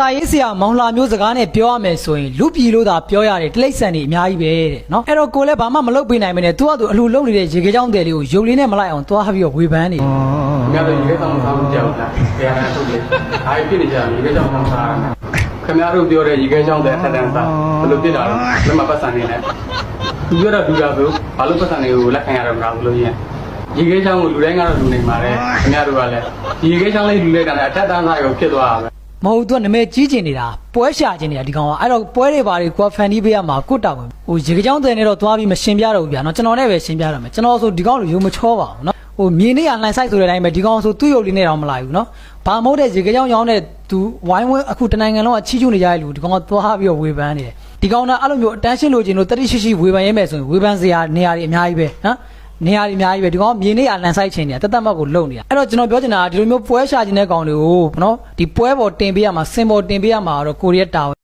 စာရေးဆရာမောင်လှမျိုးစကားနဲ့ပြောရမယ်ဆိုရင်လူပြည်လို့သာပြောရတယ်တိလိษံတွေအများကြီးပဲတဲ့နော်အဲ့တော့ကိုလည်းဘာမှမလုပ်ပေးနိုင်မနဲ့သူကသူအလှလုံနေတဲ့ရေခဲချောင်းတယ်လေးကိုရုပ်လေးနဲ့မလိုက်အောင်သွားပြီးတော့ဝေဖန်နေတယ်ခင်ဗျားတို့ရေခဲဆောင်စားလို့ကြောက်လားဘယ်ဟာထုတ်လဲအားဖြစ်နေကြရေခဲဆောင်စားရမယ်ခင်ဗျားတို့ပြောတဲ့ရေခဲချောင်းတဲ့အတန်းစားဘယ်လိုဖြစ်တာလဲလက်မပတ်စံနေလဲသူပြောတာဒူတာဆိုဘာလို့ပတ်စံတွေကိုလက်ခံရတော့မလားဘလို့ရင်ရေခဲချောင်းကိုလူတိုင်းကတော့လူနေမှာလေခင်ဗျားတို့ကလည်းရေခဲချောင်းလေးလူလိုက်တာလည်းအထက်တန်းသားရောဖြစ်သွားတာပဲ မဟုတ်သူကနမဲကြီးကျင်နေတာပွဲရှာကျင်နေတာဒီကောင်ကအဲ့တော့ပွဲတွေဘာတွေကိုဖန်တီးပေးရမှာကုတ်တောင်ဟိုရေကကြောင်းတယ်နဲ့တော့သွားပြီးမရှင်းပြတော့ဘူးဗျာနော်ကျွန်တော်နဲ့ပဲရှင်းပြရမယ်ကျွန်တော်ဆိုဒီကောင်လိုရုံမချောပါဘူးနော်ဟိုမြင်းနေရလှန်ဆိုင်ဆိုတဲ့အတိုင်းပဲဒီကောင်ဆိုသူ့ရုပ်လေးနဲ့တော့မလိုက်ဘူးနော်ဘာမဟုတ်တဲ့ရေကကြောင်းရောင်းတဲ့သူဝိုင်းဝန်းအခုတနိုင်ငံလုံးကချီးကျူးနေကြတဲ့လူဒီကောင်ကသွားပြီးတော့ဝေဖန်နေတယ်ဒီကောင်ကအဲ့လိုမျိုးအတန်းရှင်းလို့ခြင်းလို့တတိရှိရှိဝေဖန်ရဲမယ်ဆိုရင်ဝေဖန်စရာနေရာတွေအများကြီးပဲနော် နေရာတွေအများကြီးပဲဒီကောင်ကမြင်းနေရလန်ဆိုင်ချင်နေတာတသက်မှတ်ကိုလုံနေတာအဲ့တော့ကျွန်တော်ပြောချင်တာကဒီလိုမျိုးပွဲရှာခြင်းတဲ့ကောင်တွေကိုနော်ဒီပွဲပေါ်တင်ပေးရမှာစင်ပေါ်တင်ပေးရမှာတော့ကိုရီးယားတာဝန်